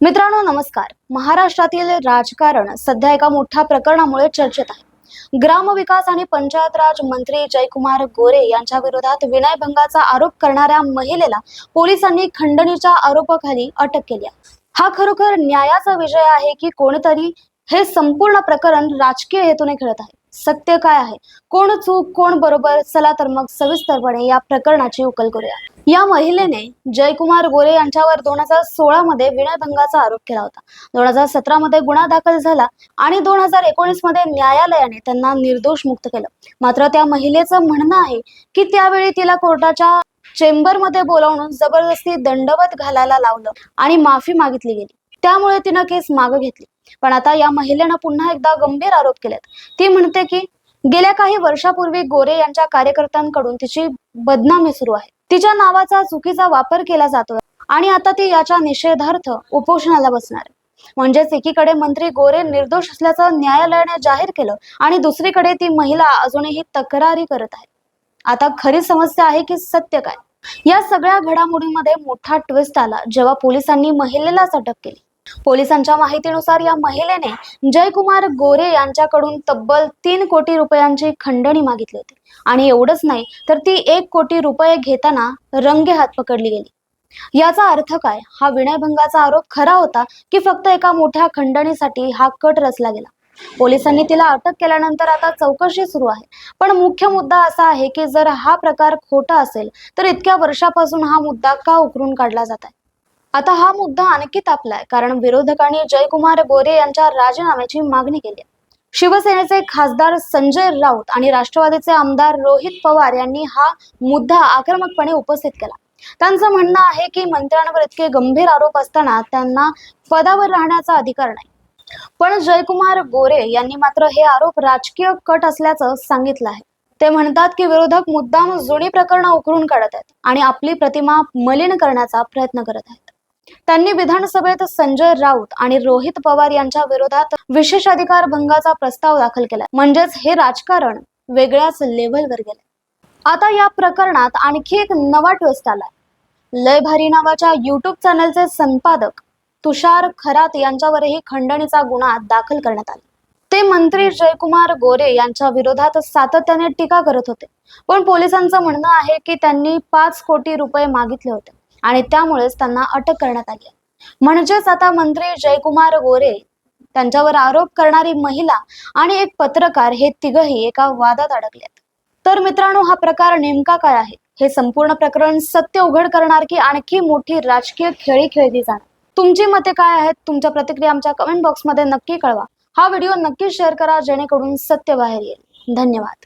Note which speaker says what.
Speaker 1: मित्रांनो नमस्कार. महाराष्ट्रातील राजकारण सध्या एका मोठ्या प्रकरणामुळे चर्चेत आहे. ग्रामविकास आणि पंचायत राज मंत्री जयकुमार गोरे यांच्या विरोधात विनयभंगाचा आरोप करणाऱ्या महिलेला पोलिसांनी खंडणीच्या आरोपाखाली अटक केली आहे. हा खरोखर न्यायाचा विजय आहे की कोणतरी हे संपूर्ण प्रकरण राजकीय हेतूने खेळत आहे? सत्य काय आहे? कोण चूक कोण बरोबर? चला तर मग सविस्तरपणे या प्रकरणाची उकल करूया. या महिलेने जयकुमार गोरे यांच्यावर दोन हजार सोळा मध्ये विनयभंगाचा आरोप केला होता. दोन हजार सतरा मध्ये गुन्हा दाखल झाला आणि दोन हजार एकोणीसमध्ये न्यायालयाने त्यांना निर्दोष मुक्त केलं. मात्र त्या महिलेचं म्हणणं आहे की त्यावेळी तिला कोर्टाच्या चेंबरमध्ये बोलावून जबरदस्ती दंडवत घालायला लावलं आणि माफी मागितली गेली. त्यामुळे तिनं केस मागं घेतली. पण आता या महिलेनं पुन्हा एकदा गंभीर आरोप केलेत. ती म्हणते की गेल्या काही वर्षापूर्वी गोरे यांच्या कार्यकर्त्यांकडून तिची बदनामी सुरू आहे. तिच्या नावाचा चुकीचा वापर केला जातोय आणि आता ती याच्या निषेधार्थ उपोषणाला बसणार. म्हणजेच एकीकडे मंत्री गोरे निर्दोष असल्याचं न्यायालयाने जाहीर केलं आणि दुसरीकडे ती महिला अजूनही तक्रारी करत आहे. आता खरी समस्या आहे की सत्य काय? या सगळ्या घडामोडींमध्ये मोठा ट्विस्ट आला जेव्हा पोलिसांनी महिलेलाच अटक केली. पोलिसांच्या माहितीनुसार या महिलेने जयकुमार गोरे यांच्याकडून तब्बल तीन कोटी रुपयांची खंडणी मागितली होती. आणि एवढंच नाही तर ती एक कोटी रुपये घेताना रंगे हात पकडली गेली. याचा अर्थ काय? हा विनयभंगाचा आरोप खरा होता की फक्त एका मोठ्या खंडणीसाठी हा कट रचला गेला? पोलिसांनी तिला अटक केल्यानंतर आता चौकशी सुरू आहे. पण मुख्य मुद्दा असा आहे की जर हा प्रकार खोटा असेल तर इतक्या वर्षापासून हा मुद्दा का उकरून काढला जात आहे? आता हा मुद्दा आणखी तापलाय कारण विरोधकांनी जयकुमार गोरे यांच्या राजीनाम्याची मागणी केली शिवसेनेचे खासदार संजय राऊत आणि राष्ट्रवादीचे आमदार रोहित पवार यांनी हा मुद्दा आक्रमकपणे उपस्थित केला. त्यांचं म्हणणं आहे की मंत्र्यांवर इतके गंभीर आरोप असताना त्यांना पदावर राहण्याचा अधिकार नाही. पण जयकुमार गोरे यांनी मात्र हे आरोप राजकीय कट असल्याचं सांगितलं आहे. ते म्हणतात की विरोधक मुद्दाम जुनी प्रकरणं उकरून काढत आहेत आणि आपली प्रतिमा मलिन करण्याचा प्रयत्न करत आहेत. त्यांनी विधानसभेत संजय राऊत आणि रोहित पवार यांच्या विरोधात विशेष अधिकार भंगाचा प्रस्ताव दाखल केला. म्हणजेच हे राजकारण वेगळ्याच लेव्हलवर गेले आता या प्रकरणात आणखी एक नवा ट्विस्ट आलाय. लय भारी नावाच्या युट्यूब चॅनलचे संपादक तुषार खरात यांच्यावरही खंडणीचा गुन्हा दाखल करण्यात आला. ते मंत्री जयकुमार गोरे यांच्या विरोधात सातत्याने टीका करत होते. पण पोलिसांचं म्हणणं आहे की त्यांनी पाच कोटी रुपये मागितले होते. आणि त्यामुळेच त्यांना अटक करण्यात आली. म्हणजेच आता मंत्री जयकुमार गोरे त्यांच्यावर आरोप करणारी महिला आणि एक पत्रकार हे तिघही एका वादात अडकलेत. तर मित्रांनो हा प्रकार नेमका काय आहे? हे संपूर्ण प्रकरण सत्य उघड करणार की आणखी मोठी राजकीय खेळी खेळली जाणार? तुमची मते काय आहेत? तुमच्या प्रतिक्रिया आमच्या कमेंट बॉक्समध्ये नक्की कळवा. हा व्हिडिओ नक्की शेअर करा जेणेकरून सत्य बाहेर येईल. धन्यवाद.